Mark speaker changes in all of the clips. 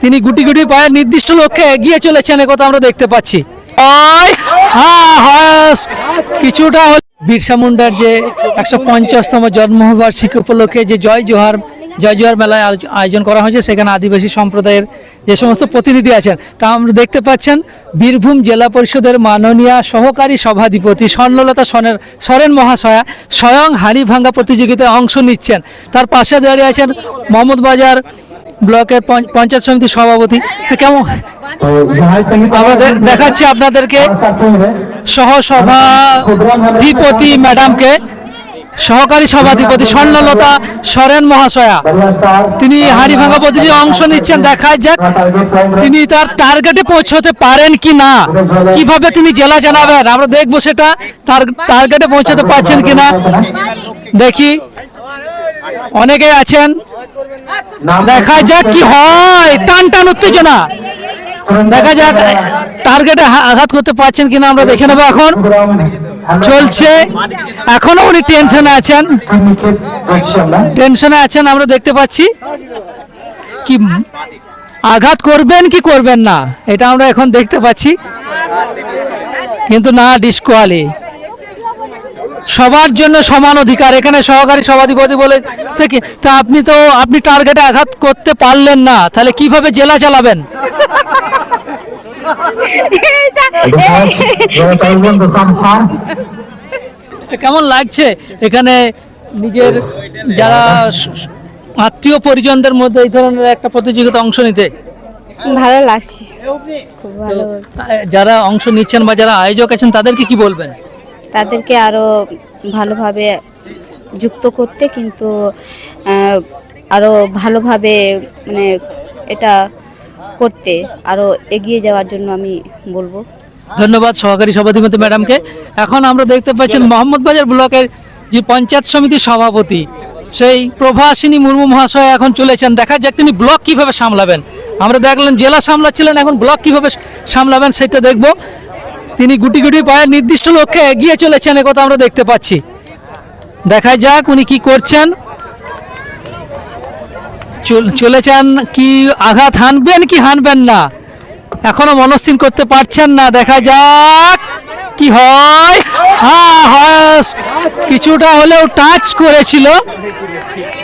Speaker 1: তিনি গুটি গুটি পায়ের নির্দিষ্ট লক্ষ্যে এগিয়ে চলেছেন একথা আমরা দেখতে পাচ্ছি। হ্যাঁ, হ্যাঁ, কিছুটা হল- বিরসা মুন্ডার যে একশো পঞ্চাশতম জন্মবার্ষিকী উপলক্ষে যে জয় জোহার জয় জোহার মেলায় আয়োজন করা হয়েছে সেখানে আদিবাসী সম্প্রদায়ের যে সমস্ত প্রতিনিধি আছেন তা আমরা দেখতে পাচ্ছেন বীরভূম জেলা পরিষদের মাননীয় সহকারী সভাধিপতি স্বর্ণলতা সনের সরেন মহাশয়া স্বয়ং হাড়ি ভাঙ্গা প্রতিযোগিতায় অংশ নিচ্ছেন। তার পাশে দাঁড়িয়ে আছেন মোহাম্মদ বাজার ব্লকের পঞ্চ- পঞ্চায়েত সমিতির সভাপতি। কেমন? আমাদের দেখাচ্ছি আপনাদেরকে সহসভাধিপতি ম্যাডামকে, সহকারী সভাধিপতি স্বর্ণলতা সরেন মহাশয়া। তিনি হাড়িভাঙ্গা প্রতিযোগী অংশ নিচ্ছেন দেখা যাক তিনি তার টার্গেটে পৌঁছতে পারেন কি না। কীভাবে তিনি জেলা জানাবেন? আমরা দেখব সেটা, তার টার্গেটে পৌঁছতে পারছেন কি না। দেখি। অনেকে আছেন। দেখা যাক কি হয়। টান টান উত্তেজনা। দেখা যাক টার্গেটে আঘাত করতে পারছেন কিনা, আমরা দেখে নেব এখন। চলছে। এখনও উনি টেনশনে আছেন। টেনশনে আছেন, আমরা দেখতে পাচ্ছি। কি আঘাত করবেন কি করবেন না, এটা আমরা এখন দেখতে পাচ্ছি। কিন্তু না, ডিসকোয়ালি। সবার জন্য সমান অধিকার। এখানে সহকারী সভাধিপতি বলে থেকে তা আপনি তো আপনি টার্গেটে আঘাত করতে পারলেন না তাহলে কীভাবে জেলা চালাবেন? কেমন লাগছে? এখানে নিজের যারা আত্মীয় পরিজনদের মধ্যে এই ধরনের একটা প্রতিযোগিতা অংশ নিতে।
Speaker 2: ভালো লাগছে। খুব ভালো।
Speaker 1: যারা অংশ নিচ্ছেন বা যারা আয়োজক আছেন তাদেরকে কি বলবেন?
Speaker 2: তাদেরকে আরও ভালোভাবে যুক্ত করতে কিন্তু আহ, আরও ভালোভাবে মানে এটা করতে আরও এগিয়ে যাওয়ার জন্য আমি বলব।
Speaker 1: ধন্যবাদ সহকারী সভাধিপতি ম্যাডামকে। এখন আমরা দেখতে পাচ্ছেন মোহাম্মদ বাজার ব্লকের যে পঞ্চায়েত সমিতির সভাপতি সেই প্রভাসিনী মুর্মু মহাশয় এখন চলেছেন। দেখা যাক তিনি ব্লক কীভাবে সামলাবেন। আমরা দেখলাম জেলা সামলাচ্ছিলেন এখন ব্লক কীভাবে সামলাবেন সেটা দেখব। তিনি গুটি গুটি পায়ে নির্দিষ্ট লক্ষ্যে এগিয়ে চলেছেন একথা আমরা দেখতে পাচ্ছি। দেখা যাক উনি কি করছেন। চল- চলেছেন কি আঘাত হানবেন কি হানবেন না। এখনও মনস্থির করতে পারছেন না। দেখা যাক কি হয়। হ্যাঁ হয়। কিছুটা হলেও টাচ করেছিল।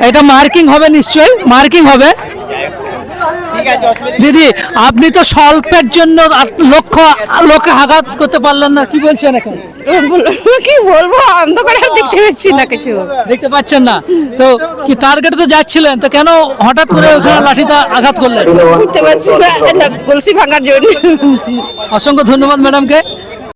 Speaker 1: এটা মার্কিং হবে নিশ্চয়ই। মার্কিং হবে। দিদি আপনি তো স্বল্পের জন্য লক্ষ্য লক্ষ্যে আঘাত করতে পারলেন না কি বলছেন এখন?
Speaker 2: কি বলব অন্ধকারে দেখতে পাচ্ছি না কিছু।
Speaker 1: দেখতে পাচ্ছেন না। তো কি টার্গেটে তো যাচ্ছিলেন? তো কেন হঠাৎ করে ওখানে লাঠিতে আঘাত করলেন?
Speaker 2: বুঝতে পারছি না কলসি ভাঙার জন্য।
Speaker 1: অসংখ্য ধন্যবাদ ম্যাডামকে।